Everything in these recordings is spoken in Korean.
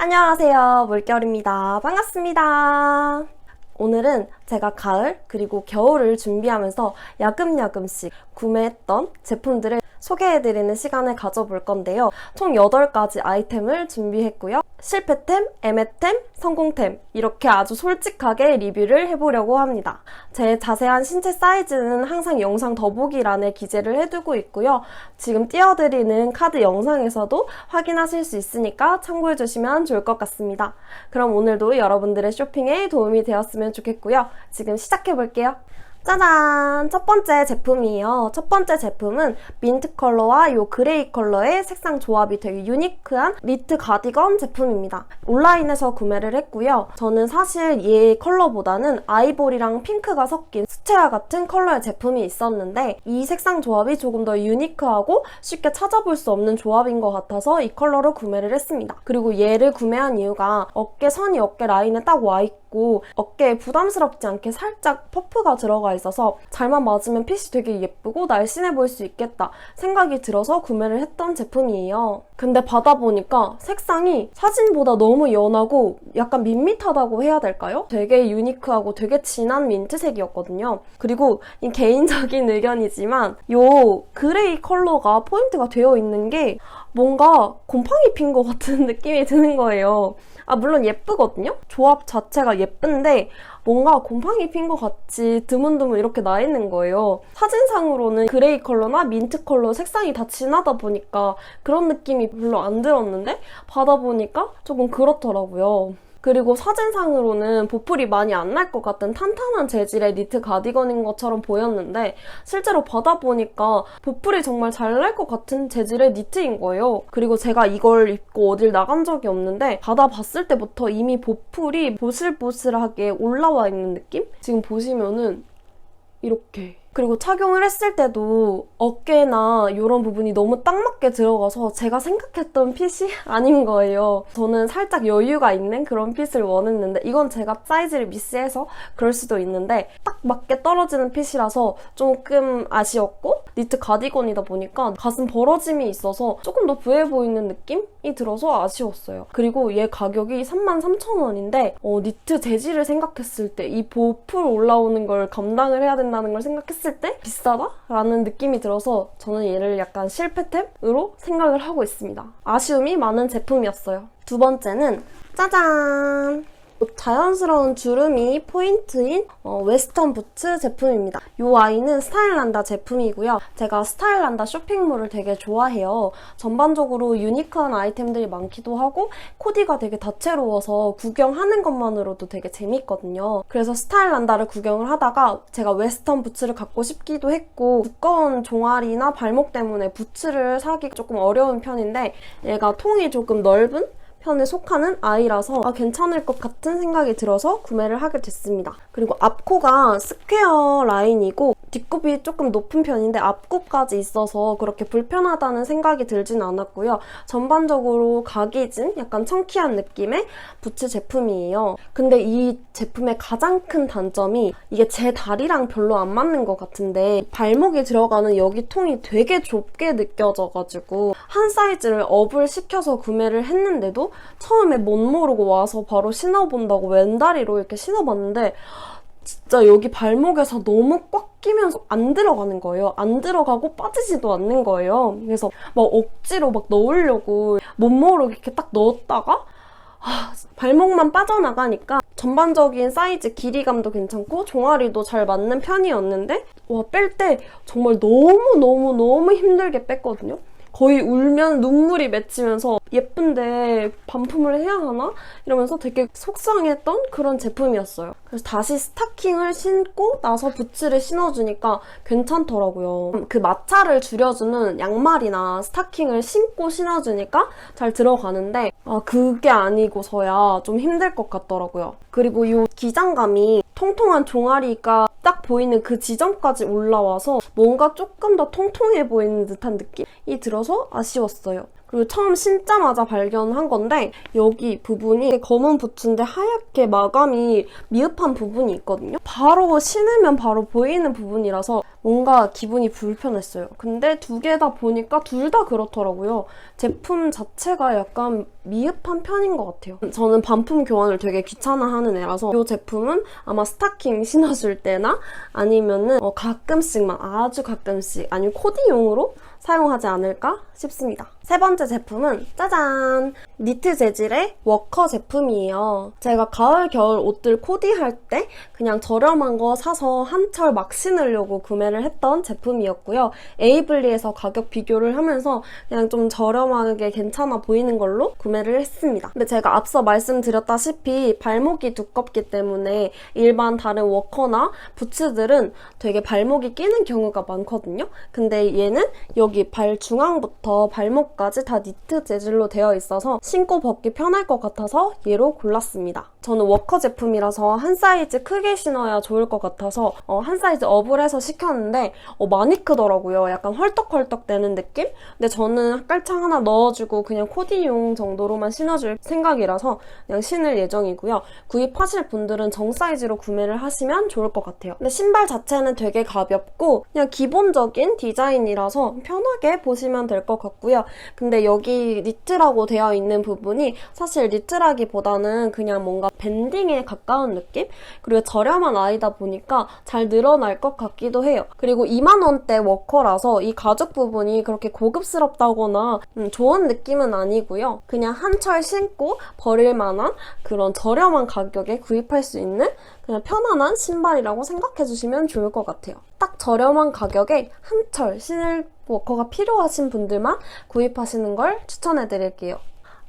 안녕하세요. 물결입니다. 반갑습니다. 오늘은 제가 가을 그리고 겨울을 준비하면서 야금야금씩 구매했던 제품들을 소개해드리는 시간을 가져볼 건데요. 총 8가지 아이템을 준비했고요. 실패템, 애매템, 성공템 이렇게 아주 솔직하게 리뷰를 해보려고 합니다. 제 자세한 신체 사이즈는 항상 영상 더보기란에 기재를 해두고 있고요. 지금 띄워드리는 카드 영상에서도 확인하실 수 있으니까 참고해주시면 좋을 것 같습니다. 그럼 오늘도 여러분들의 쇼핑에 도움이 되었으면 좋겠고요. 지금 시작해볼게요. 짜잔! 첫 번째 제품이에요. 첫 번째 제품은 민트 컬러와 이 그레이 컬러의 색상 조합이 되게 유니크한 니트 가디건 제품입니다. 온라인에서 구매를 했고요. 저는 사실 얘 컬러보다는 아이보리랑 핑크가 섞인 수채화 같은 컬러의 제품이 있었는데 이 색상 조합이 조금 더 유니크하고 쉽게 찾아볼 수 없는 조합인 것 같아서 이 컬러로 구매를 했습니다. 그리고 얘를 구매한 이유가 어깨 선이 어깨 라인에 딱 와 있고 어깨에 부담스럽지 않게 살짝 퍼프가 들어가 있어서 잘만 맞으면 핏이 되게 예쁘고 날씬해 보일 수 있겠다 생각이 들어서 구매를 했던 제품이에요. 근데 받아보니까 색상이 사진보다 너무 연하고 약간 밋밋하다고 해야 될까요? 되게 유니크하고 되게 진한 민트색이었거든요. 그리고 이 개인적인 의견이지만 요 그레이 컬러가 포인트가 되어 있는 게 뭔가 곰팡이 핀 것 같은 느낌이 드는 거예요. 아, 물론 예쁘거든요? 조합 자체가 예쁜데 뭔가 곰팡이 핀 것 같이 드문드문 이렇게 나 있는 거예요. 사진상으로는 그레이 컬러나 민트 컬러 색상이 다 진하다 보니까 그런 느낌이 별로 안 들었는데 받아보니까 조금 그렇더라고요. 그리고 사진상으로는 보풀이 많이 안 날 것 같은 탄탄한 재질의 니트 가디건인 것처럼 보였는데 실제로 받아보니까 보풀이 정말 잘 날 것 같은 재질의 니트인 거예요. 그리고 제가 이걸 입고 어딜 나간 적이 없는데 받아봤을 때부터 이미 보풀이 보슬보슬하게 올라와 있는 느낌? 지금 보시면은 이렇게 그리고 착용을 했을 때도 어깨나 이런 부분이 너무 딱 맞게 들어가서 제가 생각했던 핏이 아닌 거예요. 저는 살짝 여유가 있는 그런 핏을 원했는데 이건 제가 사이즈를 미스해서 그럴 수도 있는데 딱 맞게 떨어지는 핏이라서 조금 아쉬웠고 니트 가디건이다 보니까 가슴 벌어짐이 있어서 조금 더 부해 보이는 느낌이 들어서 아쉬웠어요. 그리고 얘 가격이 33,000원인데 어, 니트 재질을 생각했을 때 이 보풀 올라오는 걸 감당을 해야 된다는 걸 생각했을 했을 때 비싸다? 라는 느낌이 들어서 저는 얘를 약간 실패템으로 생각을 하고 있습니다. 아쉬움이 많은 제품이었어요. 두 번째는 짜잔! 자연스러운 주름이 포인트인 어, 웨스턴 부츠 제품입니다. 이 아이는 스타일란다 제품이고요. 제가 스타일란다 쇼핑몰을 되게 좋아해요. 전반적으로 유니크한 아이템들이 많기도 하고 코디가 되게 다채로워서 구경하는 것만으로도 되게 재밌거든요. 그래서 스타일란다를 구경을 하다가 제가 웨스턴 부츠를 갖고 싶기도 했고 두꺼운 종아리나 발목 때문에 부츠를 사기 조금 어려운 편인데 얘가 통이 조금 넓은 편에 속하는 아이라서 아, 괜찮을 것 같은 생각이 들어서 구매를 하게 됐습니다. 그리고 앞코가 스퀘어 라인이고 뒷굽이 조금 높은 편인데 앞굽까지 있어서 그렇게 불편하다는 생각이 들진 않았고요. 전반적으로 각이 진 약간 청키한 느낌의 부츠 제품이에요. 근데 이 제품의 가장 큰 단점이 이게 제 다리랑 별로 안 맞는 것 같은데 발목이 들어가는 여기 통이 되게 좁게 느껴져가지고 한 사이즈를 업을 시켜서 구매를 했는데도 처음에 못 모르고 와서 바로 신어본다고 왼다리로 이렇게 신어봤는데 진짜 여기 발목에서 너무 꽉 끼면서 안 들어가는 거예요. 안 들어가고 빠지지도 않는 거예요. 그래서 막 억지로 막 넣으려고 못 모르게 이렇게 딱 넣었다가 아, 발목만 빠져나가니까 전반적인 사이즈 길이감도 괜찮고 종아리도 잘 맞는 편이었는데 와 뺄 때 정말 너무너무너무 힘들게 뺐거든요. 거의 울면 눈물이 맺히면서 예쁜데 반품을 해야 하나? 이러면서 되게 속상했던 그런 제품이었어요. 그래서 다시 스타킹을 신고 나서 부츠를 신어주니까 괜찮더라고요. 그 마찰을 줄여주는 양말이나 스타킹을 신고 신어주니까 잘 들어가는데 아 그게 아니고서야 좀 힘들 것 같더라고요. 그리고 이 기장감이 통통한 종아리가 딱 보이는 그 지점까지 올라와서 뭔가 조금 더 통통해 보이는 듯한 느낌이 들어서 아쉬웠어요. 그리고 처음 신자마자 발견한 건데 여기 부분이 검은 부츠인데 하얗게 마감이 미흡한 부분이 있거든요. 바로 신으면 바로 보이는 부분이라서 뭔가 기분이 불편했어요. 근데 두 개 다 보니까 둘 다 그렇더라고요. 제품 자체가 약간 미흡한 편인 것 같아요. 저는 반품 교환을 되게 귀찮아하는 애라서 이 제품은 아마 스타킹 신어줄 때나 아니면은 어, 가끔씩만 아주 가끔씩 아니면 코디용으로 사용하지 않을까 싶습니다. 세 번째 제품은 짜잔! 니트 재질의 워커 제품이에요. 제가 가을, 겨울 옷들 코디할 때 그냥 저렴한 거 사서 한철 막 신으려고 구매를 했던 제품이었고요. 에이블리에서 가격 비교를 하면서 그냥 좀 저렴하게 괜찮아 보이는 걸로 구매를 했습니다. 근데 제가 앞서 말씀드렸다시피 발목이 두껍기 때문에 일반 다른 워커나 부츠들은 되게 발목이 끼는 경우가 많거든요. 근데 얘는 여기 발 중앙부터 발목까지 다 니트 재질로 되어 있어서 신고 벗기 편할 것 같아서 얘로 골랐습니다. 저는 워커 제품이라서 한 사이즈 크게 신어야 좋을 것 같아서 어, 한 사이즈 업을 해서 시켰는데 어, 많이 크더라고요. 약간 헐떡헐떡 되는 느낌? 근데 저는 깔창 하나 넣어주고 그냥 코디용 정도로만 신어줄 생각이라서 그냥 신을 예정이고요. 구입하실 분들은 정 사이즈로 구매를 하시면 좋을 것 같아요. 근데 신발 자체는 되게 가볍고 그냥 기본적인 디자인이라서 편하게 보시면 될 것 같고요. 근데 여기 니트라고 되어 있는 부분이 사실 니트라기보다는 그냥 뭔가 밴딩에 가까운 느낌? 그리고 저렴한 아이다 보니까 잘 늘어날 것 같기도 해요. 그리고 2만원대 워커라서 이 가죽 부분이 그렇게 고급스럽다거나 음, 좋은 느낌은 아니고요. 그냥 한 철 신고 버릴 만한 그런 저렴한 가격에 구입할 수 있는 그냥 편안한 신발이라고 생각해 주시면 좋을 것 같아요. 딱 저렴한 가격에 한 철 신을 워커가 필요하신 분들만 구입하시는 걸 추천해 드릴게요.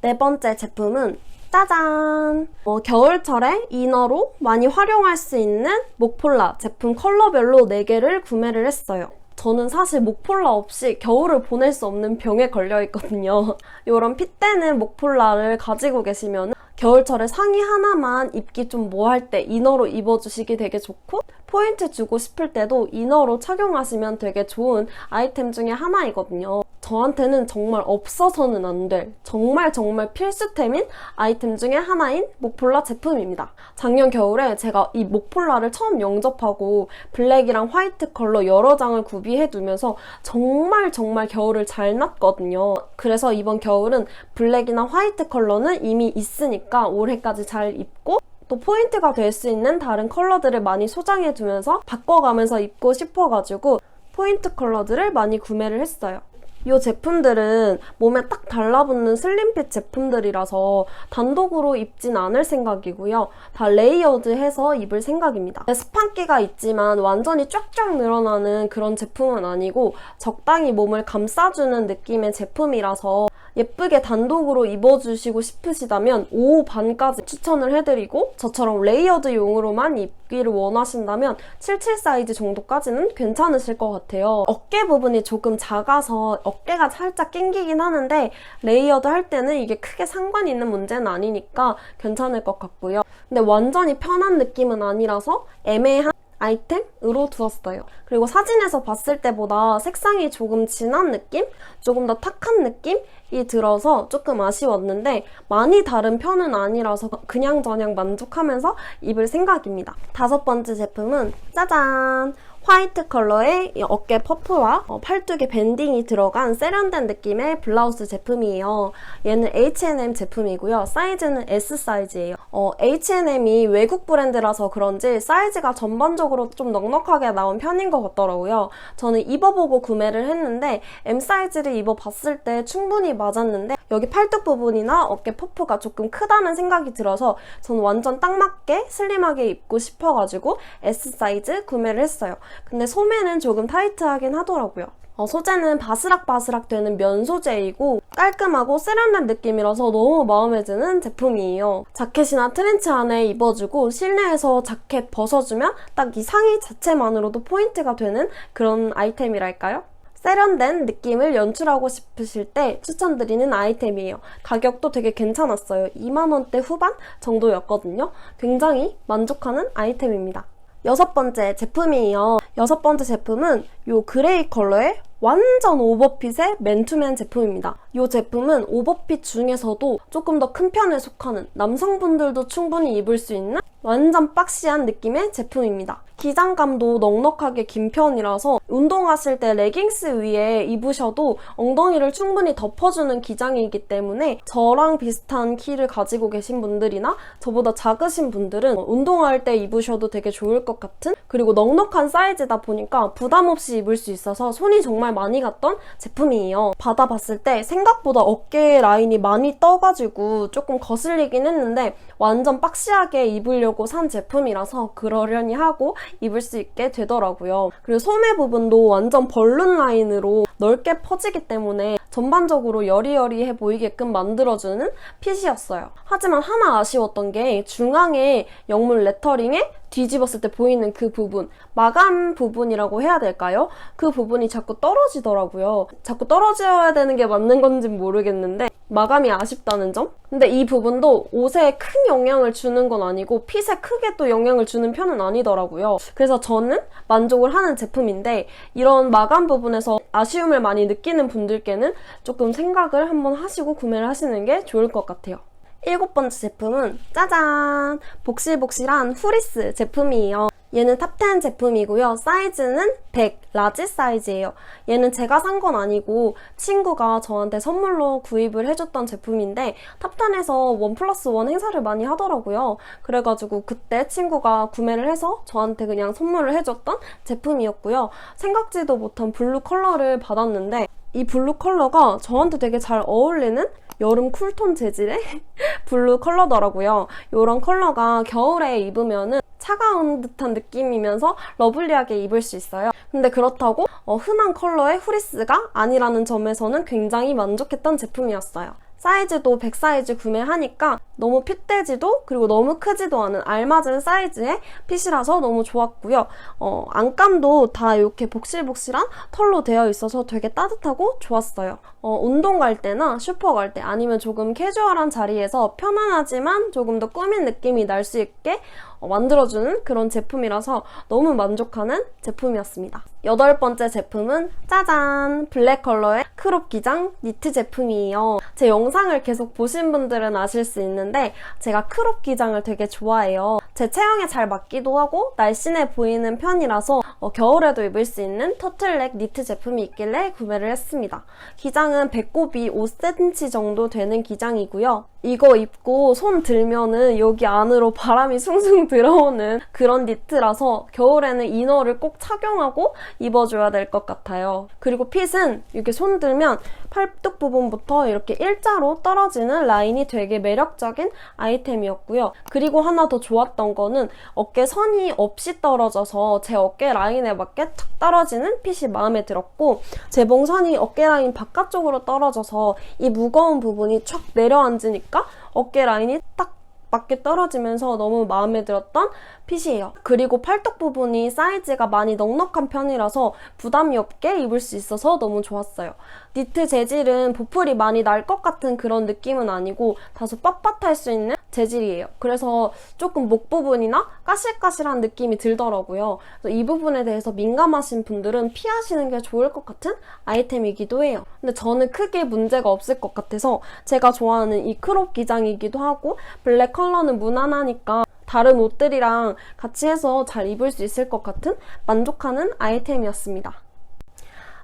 네 번째 제품은 짜잔! 어, 겨울철에 이너로 많이 활용할 수 있는 목폴라 제품 컬러별로 4개를 구매를 했어요. 저는 사실 목폴라 없이 겨울을 보낼 수 없는 병에 걸려 있거든요. 이런 핏대는 목폴라를 가지고 계시면 겨울철에 상의 하나만 입기 좀 뭐 할 때 이너로 입어주시기 되게 좋고 포인트 주고 싶을 때도 이너로 착용하시면 되게 좋은 아이템 중에 하나이거든요. 저한테는 정말 없어서는 안 될 정말 정말 필수템인 아이템 중에 하나인 목폴라 제품입니다. 작년 겨울에 제가 이 목폴라를 처음 영접하고 블랙이랑 화이트 컬러 여러 장을 구비해 두면서 정말 정말 겨울을 잘 났거든요. 그래서 이번 겨울은 블랙이나 화이트 컬러는 이미 있으니까 올해까지 잘 입고 또 포인트가 될 수 있는 다른 컬러들을 많이 소장해 두면서 바꿔가면서 입고 싶어가지고 포인트 컬러들을 많이 구매를 했어요. 이 제품들은 몸에 딱 달라붙는 슬림핏 제품들이라서 단독으로 입진 않을 생각이고요. 다 레이어드해서 입을 생각입니다. 스판기가 있지만 완전히 쫙쫙 늘어나는 그런 제품은 아니고 적당히 몸을 감싸주는 느낌의 제품이라서 예쁘게 단독으로 입어주시고 싶으시다면 오후 반까지 추천을 해드리고 저처럼 레이어드용으로만 입기를 원하신다면 77 사이즈 정도까지는 괜찮으실 것 같아요. 어깨 부분이 조금 작아서 어깨가 살짝 낑기긴 하는데 레이어드 할 때는 이게 크게 상관 있는 문제는 아니니까 괜찮을 것 같고요. 근데 완전히 편한 느낌은 아니라서 애매한 아이템으로 두었어요. 그리고 사진에서 봤을 때보다 색상이 조금 진한 느낌? 조금 더 탁한 느낌이 들어서 조금 아쉬웠는데 많이 다른 편은 아니라서 그냥저냥 만족하면서 입을 생각입니다. 다섯 번째 제품은 짜잔! 화이트 컬러의 이 어깨 퍼프와 어, 팔뚝에 밴딩이 들어간 세련된 느낌의 블라우스 제품이에요. 얘는 H&M 제품이고요. 사이즈는 S 사이즈예요. 어, H&M이 외국 브랜드라서 그런지 사이즈가 전반적으로 좀 넉넉하게 나온 편인 것 같더라고요. 저는 입어보고 구매를 했는데 M 사이즈를 입어봤을 때 충분히 맞았는데 여기 팔뚝 부분이나 어깨 퍼프가 조금 크다는 생각이 들어서 저는 완전 딱 맞게 슬림하게 입고 싶어가지고 S 사이즈 구매를 했어요. 근데 소매는 조금 타이트하긴 하더라고요. 어, 소재는 바스락바스락 되는 면 소재이고 깔끔하고 세련된 느낌이라서 너무 마음에 드는 제품이에요. 자켓이나 트렌치 안에 입어주고 실내에서 자켓 벗어주면 딱 이 상의 자체만으로도 포인트가 되는 그런 아이템이랄까요? 세련된 느낌을 연출하고 싶으실 때 추천드리는 아이템이에요. 가격도 되게 괜찮았어요. 2만원대 후반 정도였거든요. 굉장히 만족하는 아이템입니다. 여섯 번째 제품이에요. 여섯 번째 제품은 이 그레이 컬러의 완전 오버핏의 맨투맨 제품입니다. 이 제품은 오버핏 중에서도 조금 더 큰 편에 속하는 남성분들도 충분히 입을 수 있는 완전 박시한 느낌의 제품입니다. 기장감도 넉넉하게 긴 편이라서 운동하실 때 레깅스 위에 입으셔도 엉덩이를 충분히 덮어주는 기장이기 때문에 저랑 비슷한 키를 가지고 계신 분들이나 저보다 작으신 분들은 운동할 때 입으셔도 되게 좋을 것 같은 그리고 넉넉한 사이즈다 보니까 부담 없이 입을 수 있어서 손이 정말 많이 갔던 제품이에요. 받아봤을 때 생각보다 어깨 라인이 많이 떠가지고 조금 거슬리긴 했는데 완전 박시하게 입으려고 산 제품이라서 그러려니 하고 입을 수 있게 되더라고요. 그리고 소매 부분도 완전 벌룬 라인으로 넓게 퍼지기 때문에 전반적으로 여리여리해 보이게끔 만들어주는 핏이었어요. 하지만 하나 아쉬웠던 게 중앙에 영문 레터링에 뒤집었을 때 보이는 그 부분, 마감 부분이라고 해야 될까요? 그 부분이 자꾸 떨어지더라고요. 자꾸 떨어져야 되는 게 맞는 건진 모르겠는데 마감이 아쉽다는 점? 근데 이 부분도 옷에 큰 영향을 주는 건 아니고 핏에 크게 또 영향을 주는 편은 아니더라고요. 그래서 저는 만족을 하는 제품인데 이런 마감 부분에서 아쉬움을 많이 느끼는 분들께는 조금 생각을 한번 하시고 구매를 하시는 게 좋을 것 같아요. 일곱 번째 제품은 짜잔! 복실복실한 후리스 제품이에요. 얘는 탑10 제품이고요. 사이즈는 100 라지 사이즈예요. 얘는 제가 산 건 아니고 친구가 저한테 선물로 구입을 해줬던 제품인데 탑10에서 원 플러스 원 행사를 많이 하더라고요. 그래가지고 그때 친구가 구매를 해서 저한테 그냥 선물을 해줬던 제품이었고요. 생각지도 못한 블루 컬러를 받았는데 이 블루 컬러가 저한테 되게 잘 어울리는 여름 쿨톤 재질의 블루 컬러더라고요. 이런 컬러가 겨울에 입으면은 차가운 듯한 느낌이면서 러블리하게 입을 수 있어요. 근데 그렇다고 어, 흔한 컬러의 후리스가 아니라는 점에서는 굉장히 만족했던 제품이었어요. 사이즈도 100 사이즈 구매하니까 너무 핏되지도 그리고 너무 크지도 않은 알맞은 사이즈의 핏이라서 너무 좋았고요. 어, 안감도 다 이렇게 복실복실한 털로 되어 있어서 되게 따뜻하고 좋았어요. 어, 운동 갈 때나 슈퍼 갈 때 아니면 조금 캐주얼한 자리에서 편안하지만 조금 더 꾸민 느낌이 날 수 있게 어, 만들어주는 그런 제품이라서 너무 만족하는 제품이었습니다. 여덟 번째 제품은 짜잔! 블랙 컬러의 크롭 기장 니트 제품이에요. 제 영상을 계속 보신 분들은 아실 수 있는데 제가 크롭 기장을 되게 좋아해요. 제 체형에 잘 맞기도 하고 날씬해 보이는 편이라서 어, 겨울에도 입을 수 있는 터틀넥 니트 제품이 있길래 구매를 했습니다. 기장 은 배꼽이 5cm 정도 되는 기장이고요. 이거 입고 손 들면은 여기 안으로 바람이 숭숭 들어오는 그런 니트라서 겨울에는 이너를 꼭 착용하고 입어줘야 될 것 같아요. 그리고 핏은 이렇게 손 들면 팔뚝 부분부터 이렇게 일자로 떨어지는 라인이 되게 매력적인 아이템이었고요. 그리고 하나 더 좋았던 거는 어깨 선이 없이 떨어져서 제 어깨 라인에 맞게 탁 떨어지는 핏이 마음에 들었고 재봉선이 어깨 라인 바깥쪽으로 떨어져서 이 무거운 부분이 촥 내려앉으 니까 어깨 라인이 딱 맞게 떨어지면서 너무 마음에 들었던 핏이에요. 그리고 팔뚝 부분이 사이즈가 많이 넉넉한 편이라서 부담이 없게 입을 수 있어서 너무 좋았어요. 니트 재질은 보풀이 많이 날 것 같은 그런 느낌은 아니고 다소 빳빳할 수 있는 재질이에요. 그래서 조금 목 부분이나 까실까실한 느낌이 들더라고요. 이 부분에 대해서 민감하신 분들은 피하시는 게 좋을 것 같은 아이템이기도 해요. 근데 저는 크게 문제가 없을 것 같아서 제가 좋아하는 이 크롭 기장이기도 하고 블랙 컬러는 무난하니까 다른 옷들이랑 같이 해서 잘 입을 수 있을 것 같은 만족하는 아이템이었습니다.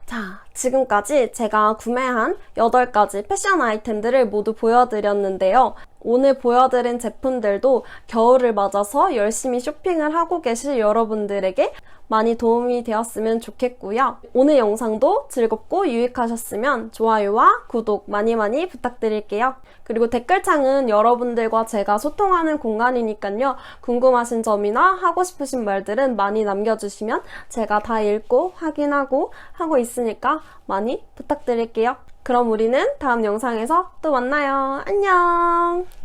자, 지금까지 제가 구매한 8가지 패션 아이템들을 모두 보여드렸는데요. 오늘 보여드린 제품들도 겨울을 맞아서 열심히 쇼핑을 하고 계실 여러분들에게 많이 도움이 되었으면 좋겠고요. 오늘 영상도 즐겁고 유익하셨으면 좋아요와 구독 많이 많이 부탁드릴게요. 그리고 댓글창은 여러분들과 제가 소통하는 공간이니까요. 궁금하신 점이나 하고 싶으신 말들은 많이 남겨주시면 제가 다 읽고 확인하고 하고 있으니까 많이 부탁드릴게요. 그럼 우리는 다음 영상에서 또 만나요. 안녕!